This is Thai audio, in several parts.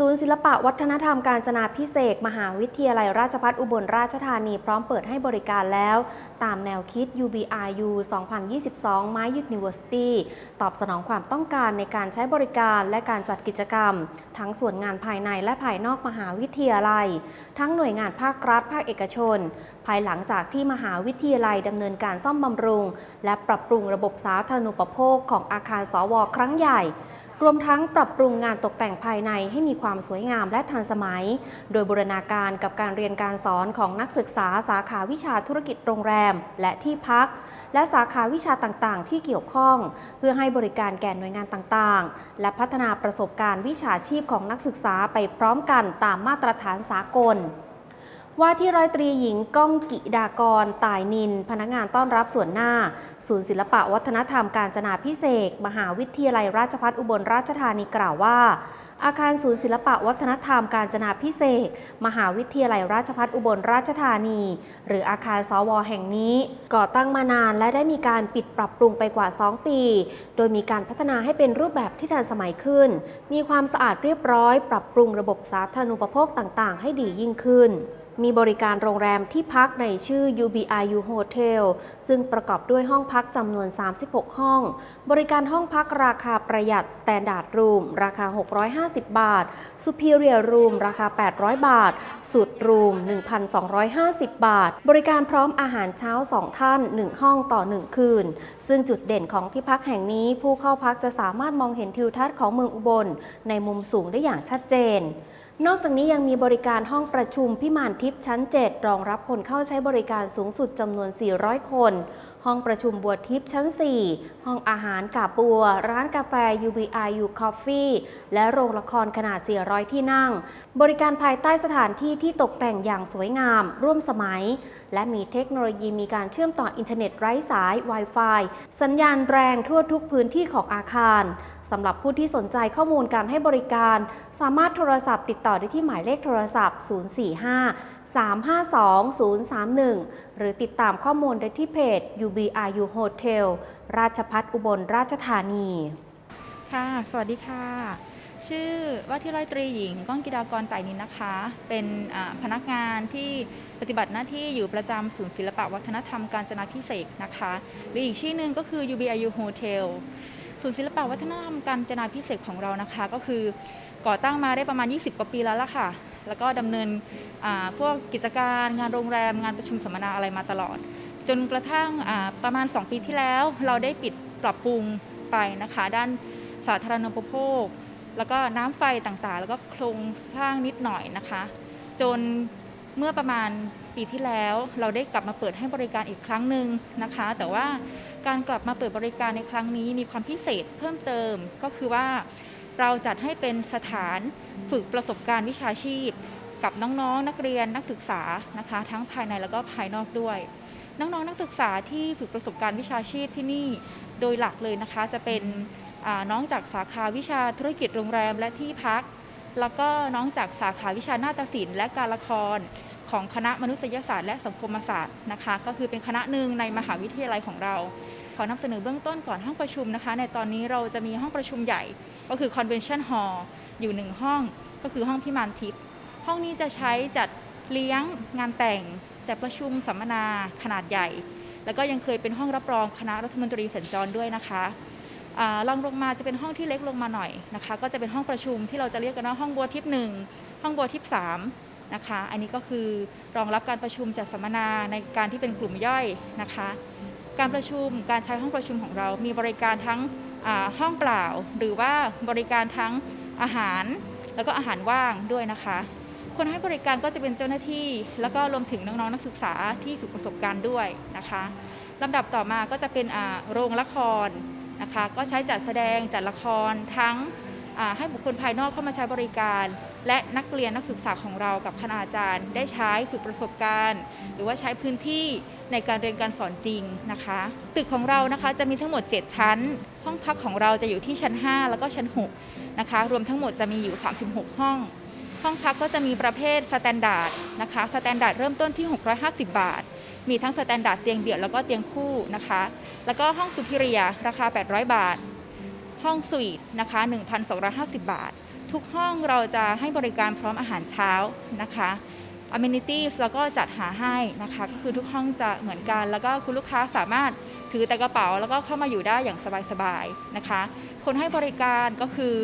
ศูนย์ศิลปะวัฒนธรรมการจนาพิเศษมหาวิทยาลัยราชภัฏอุบลราชธานีพร้อมเปิดให้บริการแล้ว ตามแนวคิด UBRU 2022 My University ตอบสนองความต้องการในการใช้บริการและการจัดกิจกรรม ทั้งส่วนงานภายในและภายนอกมหาวิทยาลัย ทั้งหน่วยงานภาครัฐภาคเอกชน ภายหลังจากที่มหาวิทยาลัยดำเนินการซ่อมบำรุง และปรับปรุงระบบสาธารณูปโภคของอาคารสวครั้งใหญ่ รวมทั้งปรับปรุงงานตกแต่งภายในให้มีความสวยงามและทันสมัย โดยบูรณาการกับการเรียนการสอนของนักศึกษาสาขาวิชาธุรกิจโรงแรม และที่พัก และสาขาวิชาต่างๆ ที่เกี่ยวข้อง เพื่อให้บริการแก่หน่วยงานต่างๆ และพัฒนาประสบการณ์วิชาชีพของนักศึกษาไปพร้อมกันตามมาตรฐานสากล ว่าที่ร้อยตรีหญิงก้องกิดากรตายนิน พนักงานต้อนรับส่วนหน้า ศูนย์ศิลปะวัฒนธรรมการจนาพิเศษ มหาวิทยาลัยราชภัฏอุบลราชธานีกล่าวว่า อาคารศูนย์ศิลปะวัฒนธรรมการจนาพิเศษ มหาวิทยาลัยราชภัฏอุบลราชธานี หรืออาคารสวแห่งนี้ ก่อตั้งมานานและได้มีการปิดปรับปรุงไปกว่า 2 ปี โดยมีการพัฒนาให้เป็นรูปแบบที่ทันสมัยขึ้น มีความสะอาดเรียบร้อย ปรับปรุงระบบสาธารณูปโภคต่าง ๆ ให้ดียิ่งขึ้น มีบริการโรงแรมที่พักในชื่อ UBRU Hotel ซึ่งประกอบด้วยห้องพักจำนวน 36 ห้อง บริการห้องพักราคาประหยัด Standard Room ราคา 650 บาท Superior Room ราคา 800 บาท สุด Room 1,250 บาท บริการพร้อมอาหารเช้า 2 ท่าน 1 ห้องต่อ 1 คืน ซึ่งจุดเด่นของที่พักแห่งนี้ผู้เข้าพักจะสามารถมองเห็นทิวทัศน์ของเมืองอุบล ในมุมสูงได้อย่างชัดเจน นอกจากนี้ยังมีบริการห้องประชุมพิมานทิพย์ชั้น 7 รองรับคนเข้าใช้บริการสูงสุดจำนวน 400 คน ห้องประชุมบัวทิพย์ชั้น 4 ห้องอาหารกาบัว ร้านกาแฟ UBRU Coffee และโรงละครขนาด 400 ที่นั่ง บริการภายใต้สถานที่ที่ตกแต่งอย่างสวยงาม ร่วมสมัย และมีเทคโนโลยีมีการเชื่อมต่ออินเทอร์เน็ตไร้สาย Wi-Fi สัญญาณแรงทั่วทุกพื้นที่ของอาคาร สำหรับผู้ที่สนใจข้อมูลการให้บริการ สามารถโทรศัพท์ติดต่อได้ที่หมายเลขโทรศัพท์ 045 352 031 หรือติดตามข้อมูลได้ที่เพจ UBRU Hotel ราชพัฒอุบลราชธานี ค่ะ สวัสดีค่ะ ชื่อว่าที่ร้อยตรีหญิงก้องกิดากรไต่นินนะคะ เป็นพนักงานที่ปฏิบัติหน้าที่อยู่ประจำศูนย์ศิลปะวัฒนธรรมการจนาพิเศษนะคะ หรืออีกชื่อหนึ่งก็คือ UBIU Hotel ศูนย์ศิลปวัฒนธรรมการจนาพิเศษของเรานะคะ ก็คือก่อตั้งมาได้ประมาณ 20 กว่าปีแล้วล่ะค่ะ แล้วก็ดำเนินพวกกิจการงานโรงแรมงานประชุมสัมมนาอะไรมาตลอด จนกระทั่งประมาณ 2 ปีที่แล้วเราได้ปิดปรับปรุงไปนะคะ ด้านสาธารณูปโภค แล้วก็น้ำไฟต่างๆ แล้วก็โครงสร้างนิดหน่อยนะคะ จนเมื่อประมาณ ปีที่แล้วเราได้กลับมาเปิดให้บริการอีกครั้งหนึ่งนะคะ แต่ว่าการกลับมาเปิดบริการในครั้งนี้มีความพิเศษเพิ่มเติมก็คือว่าเราจัดให้เป็นสถานฝึกประสบการณ์วิชาชีพ กับน้องๆนักเรียนนักศึกษานะคะ ทั้งภายในแล้วก็ภายนอกด้วย น้องๆนักศึกษาที่ฝึกประสบการณ์วิชาชีพที่นี่โดยหลักเลยนะคะ จะเป็นน้องจากสาขาวิชาธุรกิจโรงแรมและที่พัก แล้วก็น้องจากสาขาวิชานาฏศิลป์และการละคร ของคณะมนุษยศาสตร์และสังคมศาสตร์นะคะ ก็คือเป็นคณะหนึ่งในมหาวิทยาลัยของเรา ขอนำเสนอเบื้องต้นก่อนห้องประชุมนะคะ ในตอนนี้เราจะมีห้องประชุมใหญ่ ก็คือ convention hall อยู่หนึ่งห้อง ก็คือห้องพิมานทิพย์ห้องนี้จะใช้จัดเลี้ยงงานแต่งแต่ประชุมสัมมนาขนาดใหญ่ แล้วก็ยังเคยเป็นห้องรับรองคณะรัฐมนตรีสัญจรด้วยนะคะอ่ารองลงมาจะเป็นห้องที่เล็กลงมาหน่อยนะคะ ก็จะเป็นห้องประชุมที่เราจะเรียกกันว่าห้องบัวทิพย์หนึ่งห้องบัวทิพย์สาม นะคะ อันนี้ก็คือรองรับการประชุมจัดสัมมนาในการที่เป็นกลุ่มย่อยนะคะ การประชุมการใช้ห้องประชุมของเรามีบริการทั้งห้องเปล่า หรือว่าบริการทั้งอาหาร แล้วก็อาหารว่างด้วยนะคะ คนให้บริการก็จะเป็นเจ้าหน้าที่ แล้วก็รวมถึงน้องๆนักศึกษาที่ฝึกประสบการณ์ด้วยนะคะลำดับต่อมาก็จะเป็นโรงละครนะคะ ก็ใช้จัดแสดงจัดละครทั้งให้บุคคลภายนอกเข้ามาใช้บริการ และนักเรียนนักศึกษาของเรากับคณาจารย์ ได้ใช้ฝึกประสบการณ์ หรือว่าใช้พื้นที่ในการเรียนการสอนจริงนะคะ ตึกของเรานะคะจะมีทั้งหมด 7 ชั้น ห้องพักของเราจะอยู่ที่ชั้น 5 แล้วก็ชั้น6นะคะรวมทั้งหมดจะมีอยู่ 36 ห้อง ห้องพักก็จะมีประเภทสแตนดาร์ดนะคะสแตนดาร์ดเริ่มต้นที่ 650 บาท มีทั้งสแตนดาร์ดเตียงเดี่ยวแล้วก็เตียงคู่นะคะ แล้วก็ห้องสุพิเรียราคา 800 บาท ห้องสวีทนะคะ 1,250 บาท ทุกห้องเราจะให้บริการพร้อมอาหารเช้านะคะ amenities แล้วก็จัดหาให้นะคะ ก็คือทุกห้องจะเหมือนกัน แล้วก็คุณลูกค้าสามารถถือแต่กระเป๋า แล้วก็เข้ามาอยู่ได้อย่างสบายๆนะคะ คนให้บริการก็คือ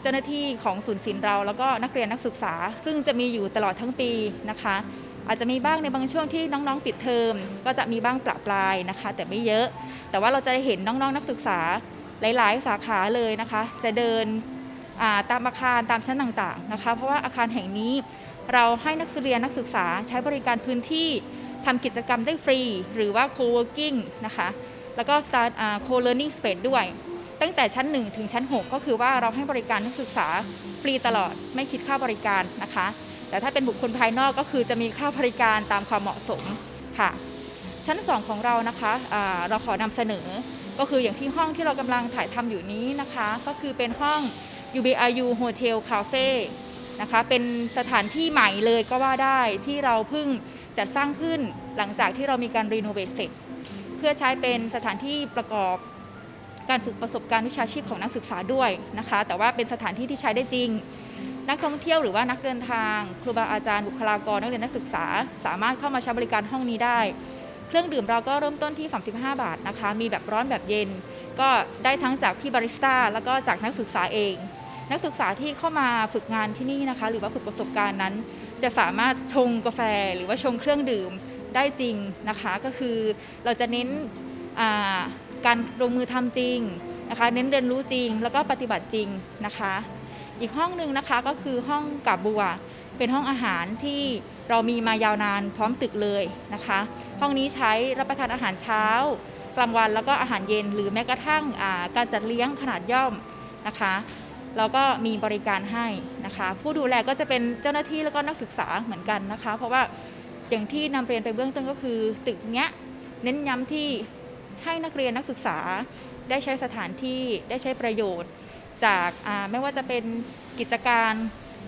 เจ้าหน้าที่ของศูนย์ศิลป์เรา แล้วก็นักเรียนนักศึกษา ซึ่งจะมีอยู่ตลอดทั้งปีนะคะ อาจจะมีบ้างในบางช่วงที่น้องๆ ปิดเทอม ก็จะมีบ้างประปรายนะคะ แต่ไม่เยอะ แต่ว่าเราจะเห็นน้องๆ นักศึกษาหลาย ๆ สาขาเลยนะคะ จะเดิน ตามอาคารตามชั้นต่างๆนะคะ เพราะว่าอาคารแห่งนี้เราให้นักเรียนนักศึกษาใช้บริการพื้นที่ทำกิจกรรมได้ฟรี หรือว่า co-working นะคะ แล้วก็ start อ่า co-learning space ด้วย ตั้งแต่ชั้น 1 ถึงชั้น 6 ก็คือว่าเราให้บริการนักศึกษาฟรีตลอดไม่คิดค่าบริการนะคะ แต่ถ้าเป็นบุคคลภายนอกก็คือจะมีค่าบริการตามความเหมาะสมค่ะ ชั้น 2 ของเรานะคะอ่าเราขอนำเสนอ ก็คืออย่างที่ห้องที่เรากำลังถ่ายทำอยู่นี้นะคะ ก็คือเป็นห้อง UBRU Hotel Cafe นะคะเป็นสถานที่ใหม่เลยก็ว่าได้ที่เราเพิ่งจัดสร้างขึ้นหลังจากที่เรามีการรีโนเวทเสร็จ เพื่อใช้เป็นสถานที่ประกอบการฝึกประสบการณ์วิชาชีพของนักศึกษาด้วยนะคะ แต่ว่าเป็นสถานที่ที่ใช้ได้จริง นักท่องเที่ยวหรือว่านักเดินทาง ครูบาอาจารย์บุคลากรนักเรียนนักศึกษา สามารถเข้ามาใช้บริการห้องนี้ได้ เครื่องดื่มเราก็เริ่มต้นที่ 35 บาทนะคะ มีแบบร้อนแบบเย็น ก็ได้ทั้งจากพี่บาริสต้าแล้วก็จากนักศึกษาเอง นักศึกษาที่เข้ามาฝึกงานที่นี่นะคะ หรือว่าฝึกประสบการณ์นั้น จะสามารถชงกาแฟหรือว่าชงเครื่องดื่มได้จริงนะคะ ก็คือเราจะเน้นการลงมือทำจริงนะคะ เน้นเรียนรู้จริง แล้วก็ปฏิบัติจริงนะคะ อีกห้องหนึ่งนะคะก็คือห้องกับบัวเป็นห้องอาหารที่เรามีมายาวนานพร้อมตึกเลยนะคะ ห้องนี้ใช้รับประทานอาหารเช้า กลางวันแล้วก็อาหารเย็น หรือแม้กระทั่งการจัดเลี้ยงขนาดย่อมนะคะ แล้วก็มีบริการให้นะคะ ผู้ดูแลก็จะเป็นเจ้าหน้าที่แล้วก็นักศึกษาเหมือนกันนะคะ เพราะว่าอย่างที่นำเรียนไปเบื้องต้นก็คือ ตึกเนี้ยเน้นย้ำที่ให้นักเรียนนักศึกษาได้ใช้สถานที่ได้ใช้ประโยชน์ จากไม่ว่าจะเป็นกิจการ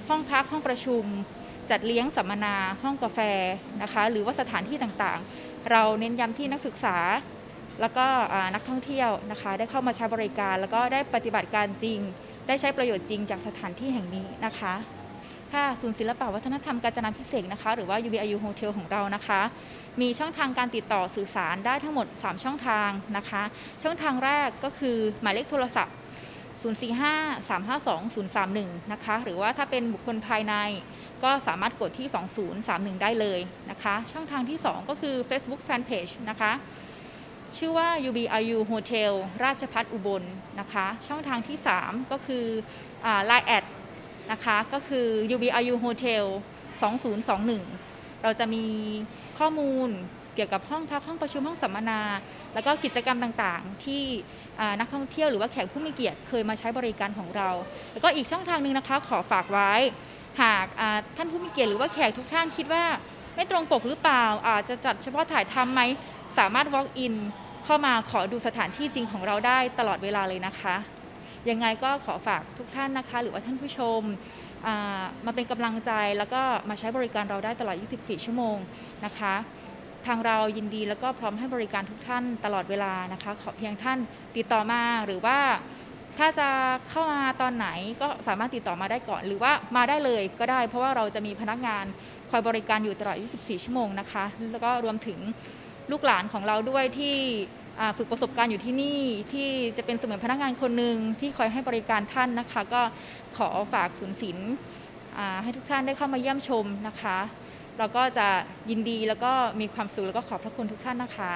ห้องพักห้องประชุม จัดเลี้ยงสัมมนาห้องกาแฟนะคะ หรือว่าสถานที่ต่างๆ เราเน้นย้ำที่นักศึกษา แล้วก็นักท่องเที่ยวนะคะ ได้เข้ามาใช้บริการ แล้วก็ได้ปฏิบัติการจริง ได้ใช้ประโยชน์จริงจากสถานที่แห่งนี้นะคะค่ะศูนย์ศิลปวัฒนธรรมกาญจนาพิเศษนะคะ หรือว่า UBIU Hotel ของเรานะคะ มีช่องทางการติดต่อสื่อสารได้ทั้งหมด 3 ช่องทางนะคะ ช่องทางแรกก็คือหมายเลขโทรศัพท์ 045 352 031 นะคะ หรือว่าถ้าเป็นบุคคลภายในก็สามารถกดที่ 2031 ได้เลยนะคะ ช่องทางที่ 2 ก็คือ Facebook Fanpage นะคะ ชื่อว่า UBRU Hotel ราชพัฒอุบลนะคะ ช่องทางที่ 3 ก็คืออ่า Line แอดนะคะก็คือ UBRU Hotel 2021 เราจะมีข้อมูลเกี่ยวกับห้องพักห้องประชุมห้องสัมมนา แล้วก็กิจกรรมต่างๆ ที่นักท่องเที่ยวหรือว่าแขกผู้มีเกียรติเคยมาใช้บริการของเรา แล้วก็อีกช่องทางหนึ่งนะคะขอฝากไว้ หากท่านผู้มีเกียรติหรือว่าแขกทุกท่านคิดว่า ไม่ตรงปกหรือเปล่าอาจจะจัดเฉพาะถ่ายทำไหมสามารถ walk in เข้ามาขอดูสถานที่จริงของเราได้ตลอดเวลาเลยนะคะ ยังไงก็ขอฝากทุกท่านนะคะ หรือว่าท่านผู้ชมมาเป็นกำลังใจแล้วก็มาใช้บริการเราได้ตลอด 24 ชั่วโมงนะคะ ทางเรายินดีแล้วก็พร้อมให้บริการทุกท่านตลอดเวลานะคะ ขอเพียงท่านติดต่อมาหรือว่าถ้าจะเข้ามาตอนไหนก็สามารถติดต่อมาได้ก่อน หรือว่ามาได้เลยก็ได้ เพราะว่าเราจะมีพนักงานคอยบริการอยู่ตลอด 24 ชั่วโมงนะคะ แล้วก็รวมถึงลูกหลานของเราด้วยที่ ฝึกประสบการณ์อยู่ที่นี่ที่จะเป็นเสมือนพนักงานคนหนึ่งที่คอยให้บริการท่านนะคะ ก็ขอฝากศูนย์ศิลป์ให้ทุกท่านได้เข้ามาเยี่ยมชมนะคะ เราก็จะยินดีแล้วก็มีความสุขแล้วก็ขอบพระคุณทุกท่านนะคะ